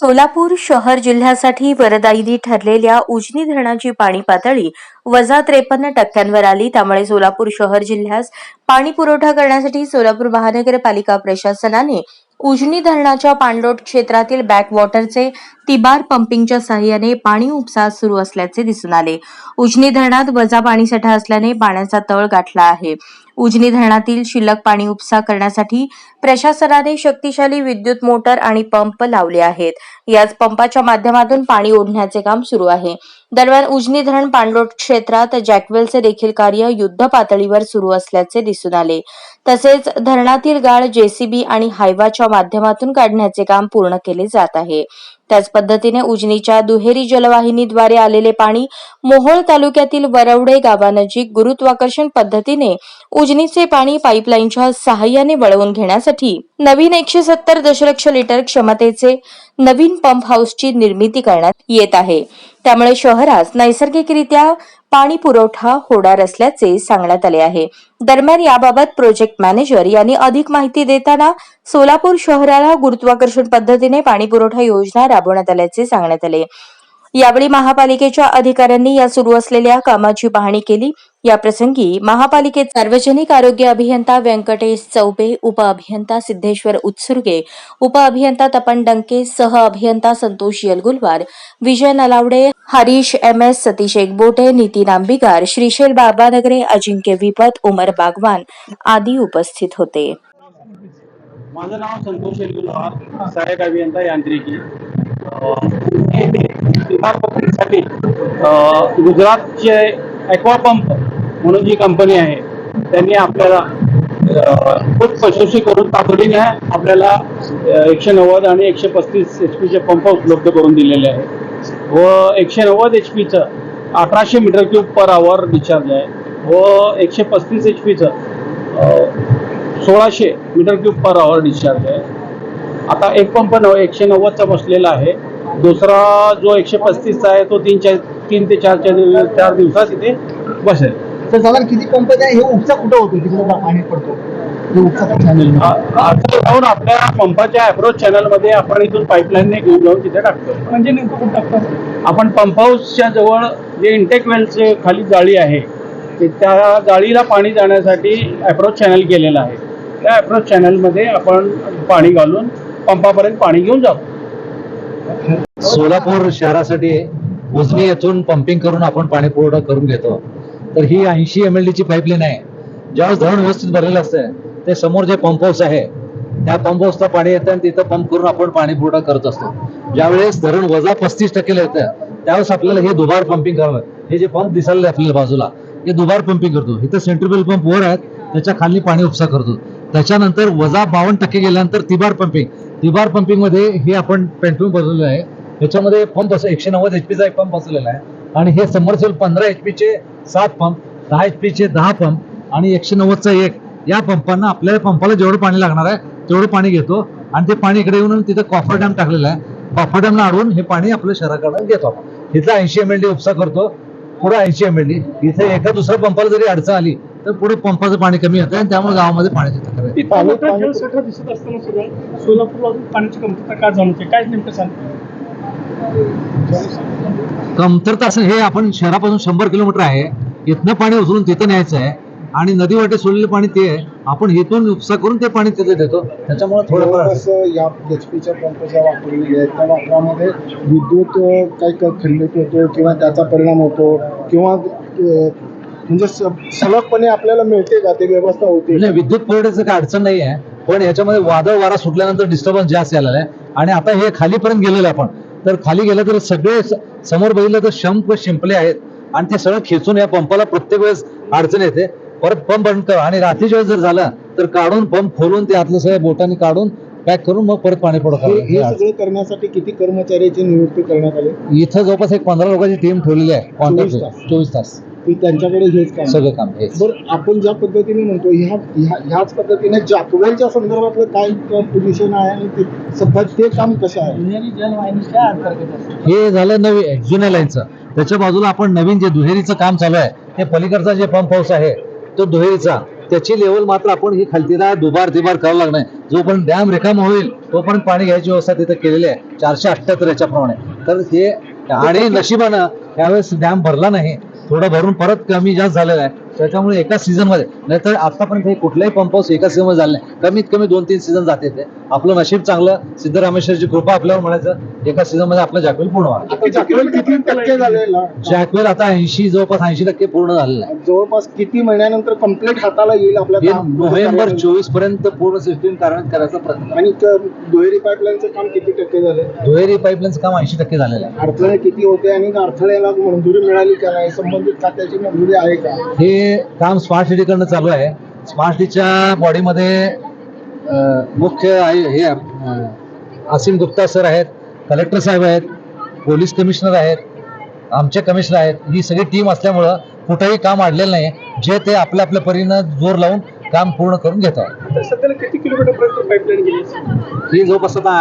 सोलापूर शहर जिल्ह्यासाठी वरदायिनी ठरलेल्या उजनी धरणाची पाणी पातळी वजा त्रेपन्न टक्क्यांवर आली. त्यामुळे सोलापूर शहर जिल्ह्यास पाणी पुरवठा करण्यासाठी सोलापूर महानगरपालिका प्रशासनाने उजनी धरणाच्या पाणलोट क्षेत्रातील बॅकवॉटरचे तिबार पंपिंगच्या सहाय्याने पाणी उपसा सुरू असल्याचे दिसून आले. उजनी धरणात वजा पाणीसाठा असल्याने पाण्याचा तळ गाठला आहे. उजनी धरणातील शिल्लक पाणी उपसा करण्यासाठी प्रशासनाने शक्तिशाली विद्युत मोटर आणि पंप लावले आहेत. याच पंपाच्या माध्यमातून पाणी ओढण्याचे काम सुरू आहे. दरम्यान उजनी धरण पाणलोट क्षेत्रात जॅकवेलचे देखील कार्य युद्ध पातळीवर सुरू असल्याचे दिसून आले. तसेच धरणातील गाळ जेसीबी आणि हायवाच्या माध्यमातून काढण्याचे काम पूर्ण केले जात आहे. त्याच पद्धतीने उजनीच्या दुहेरी जलवाहिनीद्वारे आलेले पाणी मोहोळ तालुक्यातील वरवडे गावानजीक गुरुत्वाकर्षण पद्धतीने उजनीचे पाणी पाईपलाईनच्या सहाय्याने वळवून घेण्यासाठी नवीन एकशे सत्तर दशलक्ष लिटर क्षमतेचे नवीन पंप हाऊसची निर्मिती करण्यात येत आहे. त्यामुळे शहरास नैसर्गिकरित्या पाणी पुरवठा होणार असल्याचे सांगण्यात आले आहे. दरम्यान याबाबत प्रोजेक्ट मॅनेजर यांनी अधिक माहिती देताना सोलापूर शहराला गुरुत्वाकर्षण पद्धतीने पाणी पुरवठा योजना राबवण्यात आल्याचे सांगण्यात आले. यावेळी महापालिकेच्या अधिकाऱ्यांनी या सुरू असलेल्या कामाची पाहणी केली. याप्रसंगी महापालिकेत सार्वजनिक आरोग्य अभियंता व्यंकटेश चौबे उपअभियंता सिद्धेश्वर उत्सुर्गे उपअभियंता तपन डंके सह अभियंता संतोष यलगुलवार विजय नलावडे हरीश एम एस सतीश एकबोटे नितीन आंबिगार श्रीशैल बाबानगरे अजिंक्य विपत उमर बागवान आदी उपस्थित होते. माझं नाव संतोष येलगुलवार सहाय्यक अभियंता यांत्रिकी. गुजरातचे ॲक्वा पंप म्हणून जी कंपनी आहे त्यांनी आपल्याला खूप कशोशी करून तातडीने आपल्याला एकशे नव्वद आणि एकशे पस्तीस एच पीचे पंप उपलब्ध करून दिलेले आहे व एकशे नव्वद एच पीचं अठराशे metre cube per hour discharge आहे. व एकशे पस्तीस एच पीचं सोळाशे metre cube per hour discharge आहे. आता एक पंप नव एकशे नव्वदचा बसलेला आहे. दुसरा जो एकशे पस्तीसचा आहे तो तीन चार तीन ते चार चार चार दिवसात इथे बसेल. तर साधारण किती पंप आहे? हे उपसा कुठं होतो तिकडे पाणी पडतो हे उपसा जाऊन आपल्या पंपाच्या अप्रोच चॅनलमध्ये आपण इथून पाईपलाईनने घेऊन जाऊन तिथे टाकतो. म्हणजे नेमकं कुठं टाकतो? आपण पंप हाऊसच्या जवळ जे इंटेक वेलचे खाली जाळी आहे ते त्या जाळीला पाणी जाण्यासाठी अप्रोच चॅनल केलेलं आहे. त्या अप्रोच चॅनलमध्ये आपण पाणी घालून पंपापर्यंत पाणी घेऊन जातो सोलापूर शहरासाठी उजनी येथून पंपिंग करून आपण पाणी पुरवठा करून घेतो. तर ही ऐंशी एम एल डी ची पाईपलाईन आहे. ज्यावेळेस धरण व्यवस्थित भरलेलं असतं ते समोर जे पंप हाऊस आहे त्या पंप हाऊसला पाणी येतं आणि तिथं पंप करून आपण पाणी पुरवठा करत असतो. ज्यावेळेस धरण वजा पस्तीस टक्केला येतं त्यावेळेस आपल्याला हे दुबार पंपिंग करावं. हे जे पंप दिसायला आपल्याला बाजूला हे दुबार पंपिंग करतो. इथं सेंट्रिबल पंप वर आहेत त्याच्याखाली पाणी उपसा करतो. त्याच्यानंतर वजा बावन्न टक्के गेल्यानंतर तिबार पंपिंग तिबार पंपिंगमध्ये हे आपण पेंटून बदललं आहे. याच्यामध्ये पंप असं एकशे नव्वद एच पीचा एक पंप बसलेला आहे. आणि हे समरसेल पंधरा एच पीचे सात पंप दहा एच पीचे दहा पंप आणि एकशे नव्वदचा एक. या पंपांना आपल्याला पंपाला जेवढं पाणी लागणार आहे तेवढं पाणी घेतो. आणि ते पाणी इकडे येऊन तिथं कॉफर डॅम टाकलेला आहे. कॉफर डॅमला अडवून हे पाणी आपल्या शहराकडे घेतो आपण. इथं ऐंशी एम एल डी उपसा करतो. पुढे ऐंशी एम एल डी इथे एका दुसऱ्या पंपाला जरी अडचण आली तर पुढे पंपाचं पाणी कमी येतं आणि त्यामुळे गावामध्ये पाण्याची तक्रार जलसाठा दिसत असताना सुद्धा सोलापूरला अजून पाण्याची कमतरता का जाणवते? काय नेमकं सांग कमतरता असं हे आपण शहरापासून शंभर किलोमीटर आहे. इथनं पाणी उचलून तिथं न्यायचं आहे. आणि नदीवाटे सोडलेलं पाणी ते आहे. आपण इथून उपसा करून ते पाणी तिथे देतो. त्याच्यामुळे थोडंफार जवळपास या एच पीच्या पंप ज्या वापरलेल्या आहेत त्या वापरामध्ये विद्युत काही क- खंडित होतो किंवा त्याचा परिणाम होतो किंवा अ, म्हणजे स- सलगपणे आपल्याला मिळते का? ते व्यवस्था होते नाही विद्युत पुरवठ्याचं काही अडचण नाही आहे पण याच्यामध्ये वादळ वारा सुटल्यानंतर डिस्टर्बन्स जास्त आलेला आहे आणि आता हे खालीपर्यंत गेलेलं आहे आपण. तर खाली गेलं तर सगळे समोर बघितलं तर शंप शिंपले आहेत. आणि ते सगळं खेचून या पंपाला प्रत्येक वेळेस अडचण येते. परत पंप बंद कर. आणि रात्रीच्या वेळेस जर झालं तर काढून पंप खोलून ते आतलं सगळ्या बोटाने काढून पॅक करून मग परत पाणी अडचण. सगळे करण्यासाठी किती कर्मचाऱ्याची नियुक्ती करण्यात आली? इथं जवळपास एक पंधरा लोकांची टीम ठेवलेली आहे. कॉन्ट्रॅक्ट. चोवीस तास. की त्यांच्याकडे हेच काम सगळं काम हे बरं आपण ज्या पद्धतीने म्हणतो ह्या ह्या- ह्याच पद्धतीने जाकवेलच्या संदर्भातलं काय पोझिशन आहे आणि ते सध्या ते काम कसं आहे? जलवाहिनीच्या अंतर्गत असते. हे झालं नवी जुन्या लाईनचं. त्याच्या बाजूला आपण नवीन जे दुहेरीचं काम चालू आहे ते पलीकडचा जे पंप हाऊस आहे तो दुहेरीचा. त्याची लेवल मात्र आपण ही खालतीला दुबार तिबार करावं लागणार आहे. जोपर्यंत डॅम रिकामा होईल तोपर्यंत पाणी घ्यायची व्यवस्था तिथे केलेली आहे. चारशे अठ्ठ्याहत्तर याच्याप्रमाणे. तर हे आणि नशिबानं त्यावेळेस डॅम भरला नाही. थोडं भरून परत कमी जास्त झालेलं आहे. त्याच्यामुळे एका सीझनमध्ये नाहीतर आतापर्यंत हे कुठलाही पंप हाऊस एका सीझनमध्ये झालं नाही. कमीत कमी दोन तीन सीझन जाते ते. आपलं नशीब चांगलं सिद्धरामेश्वरची कृपा आपल्यावर म्हणायचं एका सीझनमध्ये आपलं जॅकवेल पूर्ण व्हावं आता जागेवर किती टक्के झालेला? जॅकवेल आता ऐंशी जवळपास ऐंशी टक्के पूर्ण झालेलं आहे. जवळपास किती महिन्यानंतर कंप्लीट हाताला येईल आपल्या हे नोव्हेंबर चोवीसपर्यंत पूर्ण सिस्टीम कार्यान्वित करायचा प्रयत्न आणि दुहेरी पाईपलाईनचं काम किती टक्के झाले? दुहेरी पाईपलाईनचं काम ऐंशी टक्के झालेलं आहे. अडथळे किती होते आणि अडथळ्याला मंजुरी मिळाली का नाही? संबंधित खात्याची मंजुरी आहे का? हे काम स्मार्ट सिटीकडनं चालू आहे. स्मार्ट सिटीच्या बॉडीमध्ये मुख्य हे अं, असीम गुप्ता सर आहेत कलेक्टर साहेब आहेत पोलीस कमिशनर आहेत आमचे कमिशनर आहेत. ही सगळी टीम असल्यामुळं कुठंही काम अडलेलं नाही. जे ते आपल्या आपल्या परीनं जोर लावून काम पूर्ण करून घेत. आहे सध्याला किती किलोमीटर पर्यंत पाईपलाईन गेली? ही जवळपास आता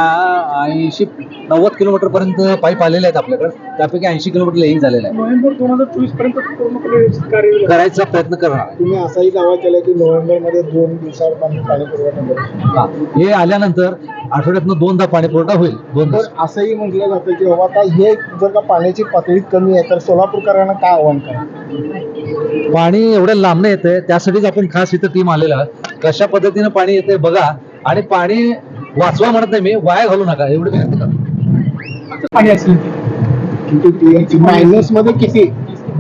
ऐंशी नव्वद किलोमीटर पर्यंत पाईप आलेले आहेत आपल्याकडे. त्यापैकी ऐंशी किलोमीटर लेईंग झालेलं आहे. नोव्हेंबर दोन हजार चोवीसपर्यंत करायचा प्रयत्न करणार. तुम्ही असाही दावा केला की नोव्हेंबरमध्ये दोन दिवसात आम्ही पाणी पुरवठा करू. हे आल्यानंतर आठवड्यातनं दोनदा पाणी पुरवठा होईल. दोन दिवस तर असंही म्हटलं जातं की बाबा आता हे जर का पाण्याची पातळी कमी आहे तर सोलापूरकरांना काय आव्हान करा पाणी एवढ्या लांबणं येतंय त्यासाठीच आपण खास इथं टीम आलेला. कशा पद्धतीनं पाणी येतंय बघा. आणि पाणी वाचवा म्हणत नाही मी वाया घालू नका एवढी विनंती करतो. पाणी असेल. किती? मायनसमध्ये किती?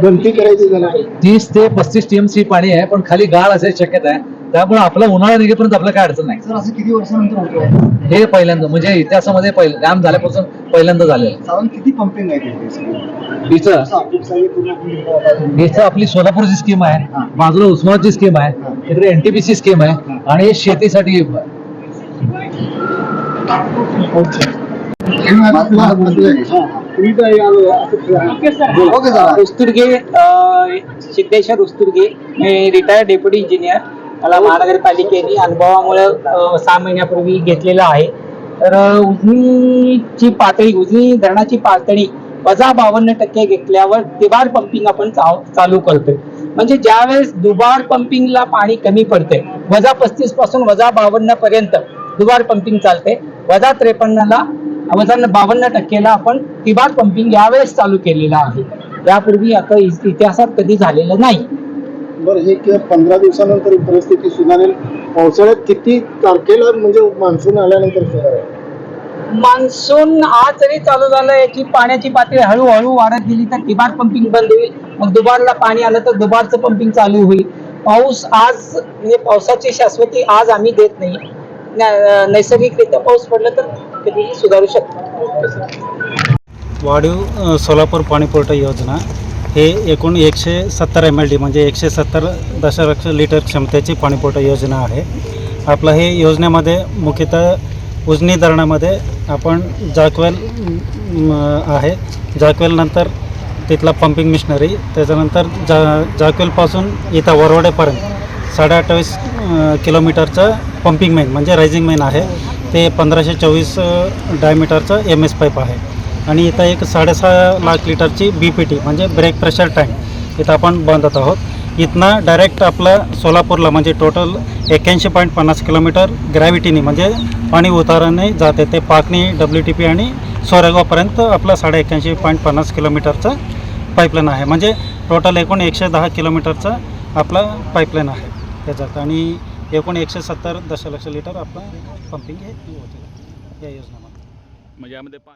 गणती करायची झाला तीस ते पस्तीस टीएमसी पाणी आहे पण खाली गाळ असायची शक्यता आहे. त्यामुळे आपला उन्हाळा निघेपर्यंत आपल्याला काय अडचण नाही. सर असं किती वर्षानंतर होतं हे पहिल्यांदा म्हणजे इतिहासामध्ये पहिलं डॅम झाल्यापासून पहिल्यांदा झालेलं. साधारण किती पंपिंग आहे आपण इथं? आपली सोलापूरची स्कीम आहे बाजूला उस्मानाची स्कीम आहे तिकडे एनटीपीसी स्कीम आहे आणि हे शेतीसाठी उस्तुर्गे सिद्धेश्वर उस्तुर्गे मी रिटायर्ड डेप्युटी इंजिनियर मला महानगरपालिकेने अनुभवामुळे सहा महिन्यापूर्वी घेतलेलं आहे. तर उजनीची पातळी उजनी धरणाची पातळी वजा बावन्न टक्के घेतल्यावर तिबार पंपिंग आपण चालू करतोय. म्हणजे ज्यावेळेस दुबार पंपिंगला पाणी कमी पडते वजा पस्तीसपासून वजा बावन्न पर्यंत दुबार पंपिंग चालते वजा त्रेपन्नला वजा बावन्न टक्केला आपण तिबार पंपिंग यावेळेस चालू केलेलं आहे. यापूर्वी आता इतिहासात कधी झालेलं नाही. बरं हे कि- पंधरा दिवसानंतर ही परिस्थिती सुधारेल. पावसाळ्यात किती तारखेला म्हणजे मान्सून आल्यानंतर सुधारेल? मान्सून आज जरी चालू झालं याची पाण्याची पातळी हळूहळू वाढत गेली तर तिबार पंपिंग बंद होईल. मग दुबारला पाणी आलं तर दुबारचं पंपिंग चालू होईल. पाऊस आज म्हणजे पावसाची शाश्वती आज आम्ही देत नाही. नैसर्गिकरित्या पाऊस पडला तर कधीही सुधारू शकतो. वाढीव सोलापूर पाणीपुरवठा योजना हे एकूण एकशे सत्तर एम एल डी म्हणजे एकशे सत्तर दशलक्ष लिटर क्षमतेची पाणीपुरवठा योजना आहे. आपलं हे योजनेमध्ये मुख्यतः उजनी धरणामध्ये आपण जाकवेल आहे. जाकवेलनंतर तिथला पंपिंग मिशनरी त्याच्यानंतर जा जाकवेलपासून इथं वरवडेपर्यंत साडे अठ्ठावीस किलोमीटरचं पंपिंग मेन म्हणजे रायझिंग मेन आहे. ते पंधराशे चोवीस डायमीटरचं एम एस पाईप आहे. आणि इथं एक साडेसहा लाख लिटरची बी पी टी म्हणजे ब्रेक प्रेशर टँक इथं आपण बांधत आहोत. इथनं डायरेक्ट आपलं सोलापूरला म्हणजे टोटल एक्क्याऐंशी पॉईंट पन्नास किलोमीटर ग्रॅव्हिटीनी म्हणजे पाणी उताराने जाते ते पाकणी डब्ल्यू टी पी आणि सोरेगावपर्यंत आपला साडे एक्क्याऐंशी पॉईंट पन्नास किलोमीटरचं पाईपलाईन आहे. म्हणजे टोटल एकूण एकशे दहा किलोमीटरचं आपलं पाईपलाईन आहे. त्याच्यात आणि एकूण एकशे सत्तर दशलक्ष लिटर आपलं पंपिंग हे होते या योजनेमध्ये म्हणजे यामध्ये